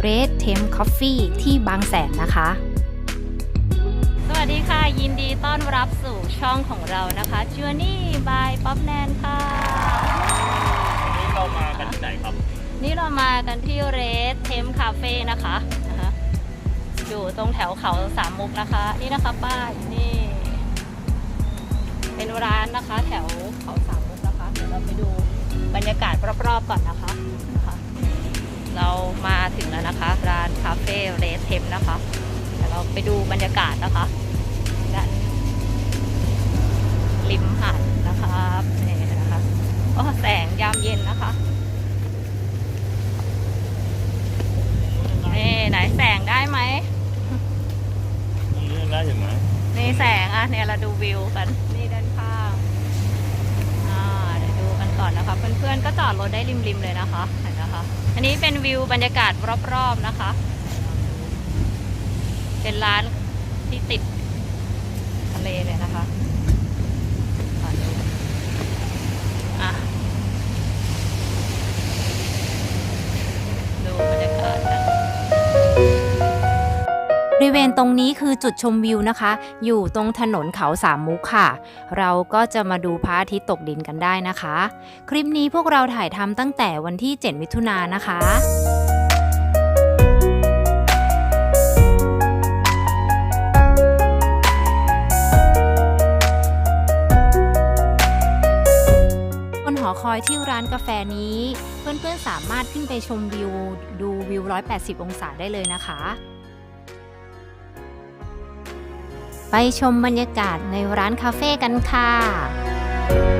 เฟ่เรดเทมคอฟฟี่ที่บางแสนนะคะ สวัสดีค่ะ ยินดีต้อนรับสู่ช่องของเรานะคะ Journey by ป๊อปแนนค่ะวันนี้เรามากันที่ไหนครับ นี่เรามากันที่เรดเทมคาเฟ่นะคะนะคะอยู่ตรงแถวเขาสามมุกนะคะ นี่นะคะป้ายนี่ เป็นร้านนะคะ แถวเขาสามมุกนะคะเดี๋ยวเราไปดูบรรยากาศรอบๆก่อนนะคะนะคะ เรามาถึงแล้วนะคะ ร้านคาเฟ่เรดเทมนะคะเดี๋ยวเราไปดูบรรยากาศนะคะด้านริมหาดนะคะนี่นะคะโอ้แสงยามเย็นนะคะนี่ไหนแสงได้ไหมตรงนี้ยังได้อยู่ไหมนี่แสงอะเนี่ยเราดูวิวกันนี่ด้านข้างอ่าเดี๋ยวดูกันก่อนนะคะ เพื่อนๆก็จอดรถได้ริมๆเลยนะคะเห็นนะคะ อันนี้เป็นวิวบรรยากาศรอบๆนะคะ เป็นร้านที่ติดทะเลเลยนะคะ ริเวณตรงนี้คือจุดชมวิวนะคะ อยู่ตรงถนนเขาสามมุกค่ะ เราก็จะมาดูพระอาทิตย์ตกดินกันได้นะคะ คลิปนี้พวกเราถ่ายทำตั้งแต่วันที่ 7 มิถุนายนนะคะบนหอคอยที่ร้านกาแฟนี้ เพื่อนๆสามารถขึ้นไปชมวิว ดูวิว 180 องศาได้เลยนะคะ ไปชมบรรยากาศในร้านคาเฟ่กันค่ะ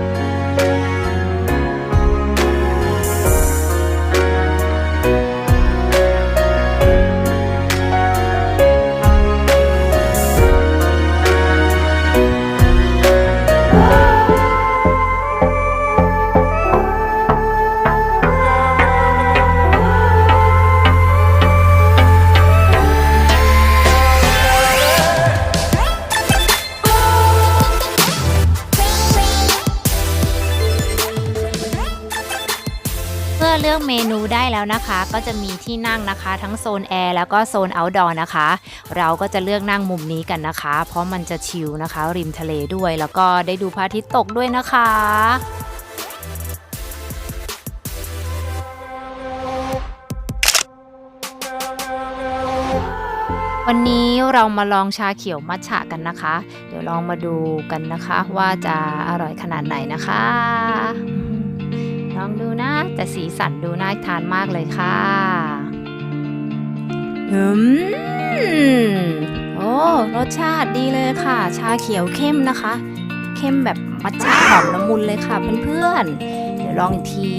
ลือกเมนูได้แล้วนะคะ ก็จะมีที่นั่งนะคะ ทั้งโซนแอร์แล้วก็โซนอ outdoor นะคะ เราก็จะเลือกนั่งมุมนี้กันนะคะ เพราะมันจะชิลนะคะ ริมทะเลด้วย แล้วก็ได้ดูพระอาทิตย์ตกด้วยนะคะวันนี้เรามาลองชาเขียวมัทฉะกันนะคะ เดี๋ยวลองมาดูกันนะคะ ว่าจะอร่อยขนาดไหนนะคะ ลองดูนะแต่สีสันดูน่าทานมากเลยค่ะอืมโอ้รสชาติดีเลยค่ะ ชาเขียวเข้มนะคะ เข้มแบบมัทฉะหอมละมุนเลยค่ะเพื่อนๆเดี๋ยวลองอีกที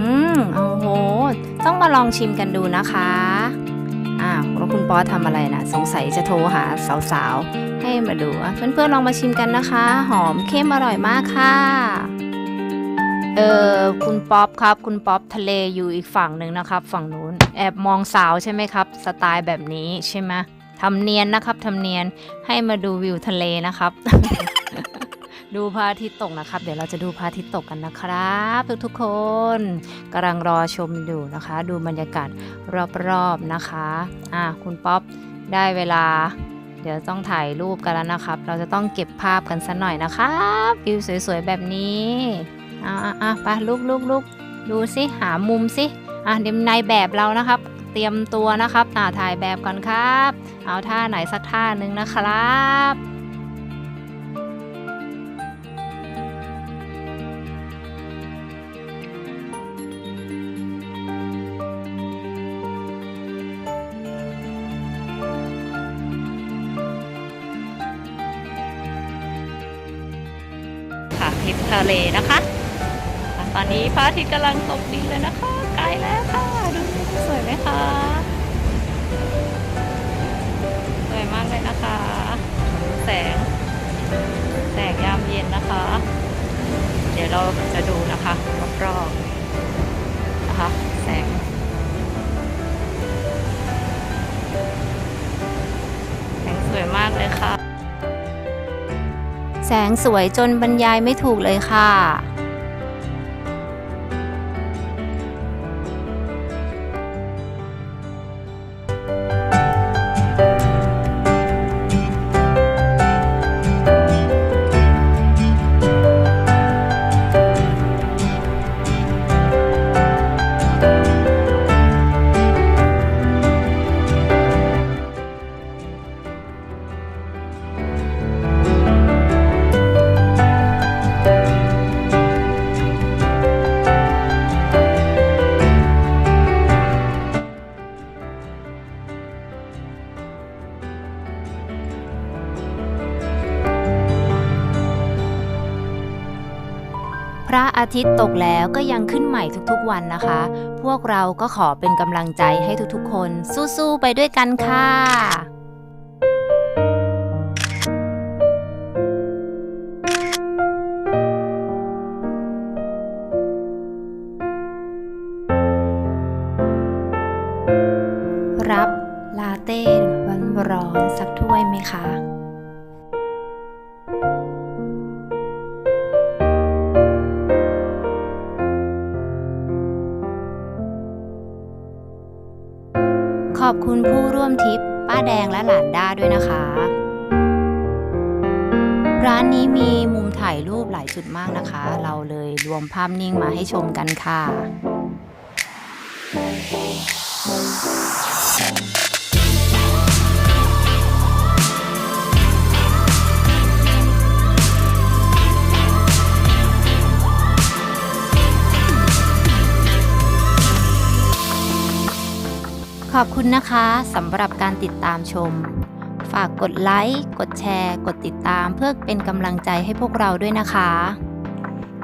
อืมโอ้โห ต้องมาลองชิมกันดูนะคะอ้าวแล้วคุณป๊อทำอะไรนะสงสัยจะโทรหาสาวๆให้มาดูเพื่อนๆลองมาชิมกันนะคะ หอมเข้มอร่อยมากค่ะ เออคุณป๊อปครับ คุณป๊อปทะเลอยู่อีกฝั่งหนึ่งนะครับ ฝั่งนู้นแอบมองสาวใช่ไหมครับ สไตล์แบบนี้ใช่ไหมทำเนียนนะครับทำเนียนให้มาดูวิวทะเลนะครับ ดูพระอาทิตย์ตกนะครับ เดี๋ยวเราจะดูพระอาทิตย์ตกกันนะครับ ทุกๆคนกำลังรอชมอยู่นะคะ ดูบรรยากาศรอบๆนะคะอะคุณป๊อปได้เวลา เดี๋ยวต้องถ่ายรูปกันแล้วนะครับ เราจะต้องเก็บภาพกันสักหน่อยนะครับวิวสวยๆแบบนี้ อะอะอะไปลุกลุกลุกดูสิหามุมสิอะเดี๋ยวในแบบเรานะครับ เตรียมตัวนะครับอ่าถ่ายแบบก่อนครับ เอาท่าไหนสักท่าหนึ่งนะครับค่ะริมทะเลนะคะ ตอนนี้พระอาทิตย์กำลังตกดินเลยนะคะใกล้แล้วค่ะ ดูสิสวยไหมคะสวยมากเลยนะคะ แสง แสงยามเย็นนะคะ เดี๋ยวเราจะดูนะคะรอบๆนะคะ แสงแสงสวยมากเลยค่ะ แสงสวยจนบรรยายไม่ถูกเลยค่ะ พระอาทิตย์ตกแล้วก็ยังขึ้นใหม่ทุกๆวันนะคะ พวกเราก็ขอเป็นกำลังใจให้ทุกๆคน สู้ๆไปด้วยกันค่ะ อบคุณผู้ร่วมทริปป้าแดงและหลานด้าด้วยนะคะ ร้านนี้มีมุมถ่ายรูปหลายจุดมากนะคะ เราเลยรวมภาพนิ่งมาให้ชมกันค่ะ ขอบคุณนะคะสำหรับการติดตามชม ฝากกดไลค์ กดแชร์ กดติดตามเพื่อเป็นกำลังใจให้พวกเราด้วยนะคะ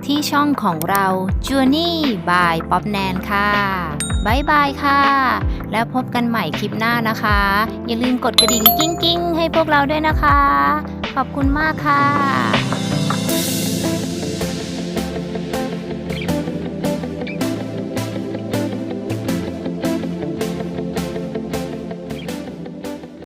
ที่ช่องของเรา Journey by ป๊อปแนนค่ะบายบายค่ะ แล้วพบกันใหม่คลิปหน้านะคะ อย่าลืมกดกระดิ่งกิ้งกิ้งๆให้พวกเราด้วยนะคะ ขอบคุณมากค่ะ